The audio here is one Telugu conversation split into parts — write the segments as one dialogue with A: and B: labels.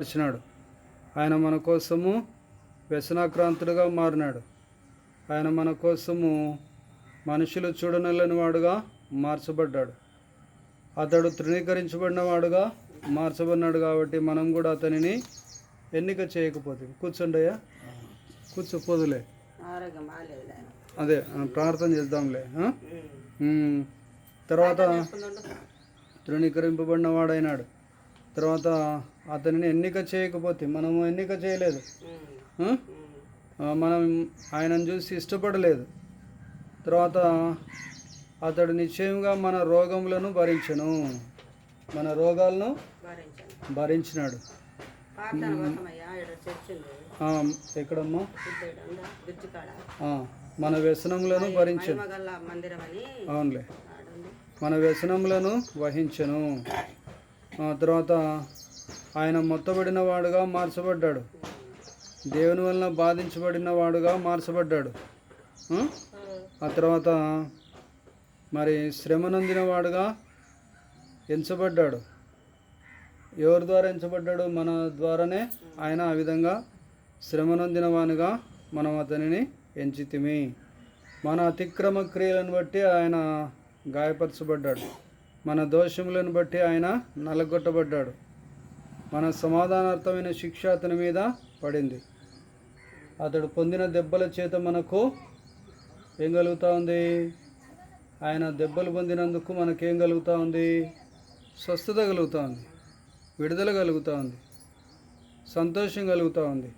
A: వచ్చినాడు ఆయన మన కోసము వ్యసనాక్రాంతుడుగా మారినాడు. ఆయన మన కోసము మనుషులు చూడనల్లని వాడుగా మార్చబడ్డాడు. అతడు తృణీకరించబడిన వాడుగా మార్చబడినాడు కాబట్టి మనం కూడా అతనిని ఎన్నిక చేయకపోతే కూర్చోండయ్యా కూర్చోపోదులే అదే ప్రార్థన చేద్దాంలే. తర్వాత తృణీకరింపబడిన వాడైనాడు. తర్వాత అతనిని ఎన్నిక చేయకపోతే మనము ఎన్నిక చేయలేదు. మనం ఆయనను చూసి ఇష్టపడలేదు. తర్వాత అతడు నిశ్చయంగా మన రోగములను భరించను. మన రోగాలను
B: భరించాను.
A: భరించినాడు. ఎక్కడమ్మా? మన వ్యసనములను భరించను. అవునులే. మన వ్యసనములను వహించను. తర్వాత ఆయన మొత్తబడిన వాడుగా మార్చబడ్డాడు. దేవుని వలన బాధించబడిన వాడుగా మార్చబడ్డాడు. ఆ? తర్వాత మరి శ్రమనందిన వాడుగా ఎంచబడ్డాడు. ఎవరి ద్వారా ఎంచబడ్డాడు? మన ద్వారానే ఆయన ఆ విధంగా శ్రమనందిన వానిగా మనం అతనిని ఎంచితిమి. మన అతిక్రమ క్రియలను బట్టి ఆయన గాయపరచబడ్డాడు. మన దోషములను బట్టి ఆయన నలగొట్టబడ్డాడు. మన సమాధానార్థమైన శిక్ష అతని మీద పడింది. అతడు పొందిన దెబ్బల చేత మనకు ఏం కలుగుతూ ఉంది? ఆయన దెబ్బలు పొందినందుకు మనకేం కలుగుతూ ఉంది? స్వస్థత కలుగుతూ ఉంది. విడుదల కలుగుతూ ఉంది. సంతోషం కలుగుతూ ఉంది.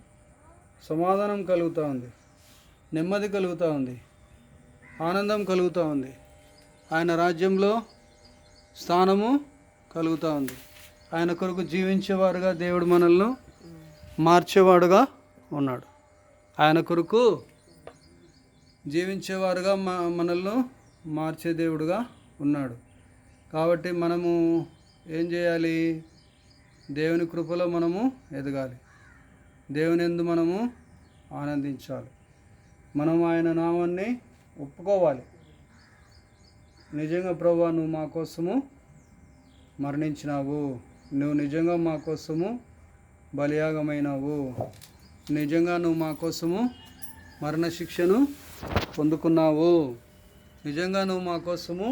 A: సమాధానం కలుగుతూ ఉంది. నెమ్మది కలుగుతూ ఉంది. ఆనందం కలుగుతూ ఉంది. ఆయన రాజ్యంలో స్థానము కలుగుతూ ఉంది. ఆయన కొరకు జీవించేవారుగా దేవుడు మనల్ని మార్చేవాడుగా ఉన్నాడు. ఆయన కొరకు జీవించేవారుగా మనల్ని మార్చే దేవుడుగా ఉన్నాడు. కాబట్టి మనము ఏం చేయాలి? దేవుని కృపలో మనము ఎదగాలి. దేవుని ఎందు మనము ఆనందించాలి. మనం ఆయన నామాన్ని ఒప్పుకోవాలి. నిజంగా ప్రభా నువ్వు మా కోసము మరణించినావు. నువ్వు నిజంగా మా కోసము బలియాగమైనావు. నిజంగా నువ్వు మా కోసము మరణశిక్షను పొందుకున్నావు. నిజంగా నువ్వు మా కోసము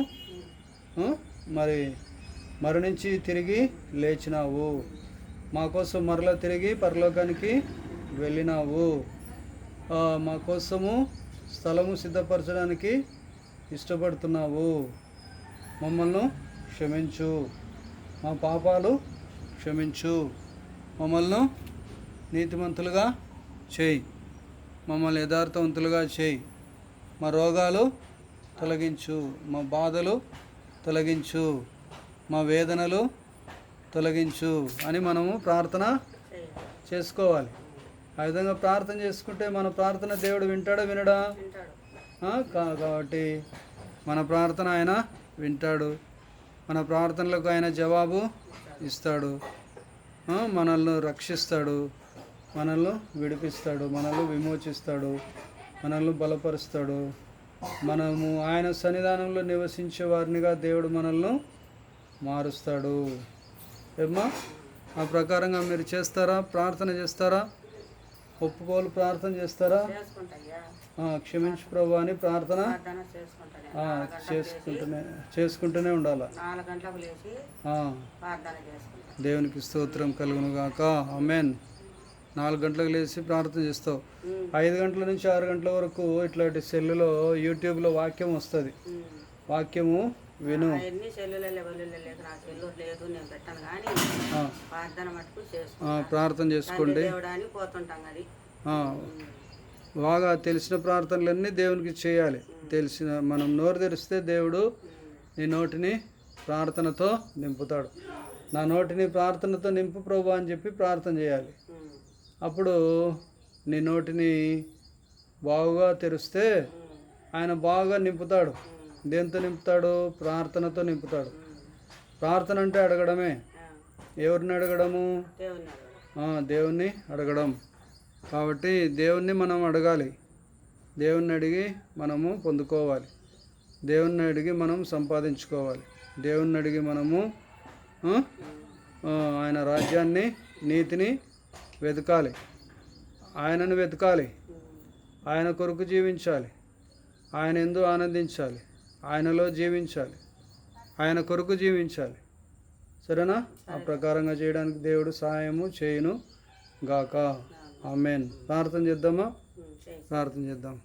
A: మరి మరణించి తిరిగి లేచినావు. మా కోసం మరలా తిరిగి పరలోకానికి వెళ్ళినావు. మా కోసము స్థలము సిద్ధపరచడానికి ఇష్టపడుతున్నావు. మమ్మల్ని క్షమించు. మా పాపాలు క్షమించు. మమ్మల్ని నీతిమంతులుగా చేయి. మమ్మల్ని యథార్థవంతులుగా చేయి. మా రోగాలు తొలగించు. మా బాధలు తొలగించు. మా వేదనలు తొలగించు అని మనము ప్రార్థన చేసుకోవాలి. ఆ విధంగా ప్రార్థన చేసుకుంటే మన ప్రార్థన దేవుడు వింటాడా వినడా? కాబట్టి మన ప్రార్థన ఆయన వింటాడు. మన ప్రార్థనలకు ఆయన జవాబు ఇస్తాడు. మనల్ని రక్షిస్తాడు. మనల్ని విడిపిస్తాడు. మనల్ని విమోచిస్తాడు. మనల్ని బలపరుస్తాడు. మనము ఆయన సన్నిధానంలో నివసించే వారినిగా దేవుడు మనల్ని మారుస్తాడు. ఏమ్మా ఆ ప్రకారంగా మీరు చేస్తారా? ప్రార్థన చేస్తారా? ఒప్పుకోలు ప్రార్థన చేస్తారా? క్షమించు ప్రభు అని ప్రార్థన.
B: చేసుకుంటాను
A: చేసుకుంటూనే ఉండాలి. దేవునికి స్తోత్రం కలుగును గాక. అమెన్ నాలుగు గంటలకు లేచి ప్రార్థన చేస్తావు. ఐదు గంటల నుంచి ఆరు గంటల వరకు ఇట్లాంటి సెల్లులో యూట్యూబ్లో వాక్యం వస్తుంది. వాక్యము విను.
B: ప్రార్థన
A: చేసుకోండి. బాగా తెలిసిన ప్రార్థనలన్నీ దేవునికి చేయాలి. తెలిసిన మనం నోరు తెరిస్తే దేవుడు నీ నోటిని ప్రార్థనతో నింపుతాడు. నా నోటిని ప్రార్థనతో నింపు ప్రభు అని చెప్పి ప్రార్థన చేయాలి. అప్పుడు నీ నోటిని బాగుగా తెరిస్తే ఆయన బాగా నింపుతాడు. దేంతో నింపుతాడు? ప్రార్థనతో నింపుతాడు. ప్రార్థన అంటే అడగడమే. ఎవరిని అడగడము? దేవుణ్ణి అడగడం. కాబట్టి దేవుణ్ణి మనం అడగాలి. దేవుణ్ణి అడిగి మనము పొందుకోవాలి. దేవుణ్ణి అడిగి మనం సంపాదించుకోవాలి. దేవుణ్ణి అడిగి మనము ఆయన రాజ్యాన్ని నీతిని వెతకాలి. ఆయనను వెతకాలి. ఆయన కొరకు జీవించాలి. ఆయన ఎందు ఆనందించాలి. ఆయనలో జీవించాలి. ఆయన కొరకు జీవించాలి. సరేనా? ఆ ప్రకారంగా చేయడానికి దేవుడు సహాయము చేయును గాక. ఆమెన్. ప్రార్థన చేద్దామా? ప్రార్థన చేద్దాం.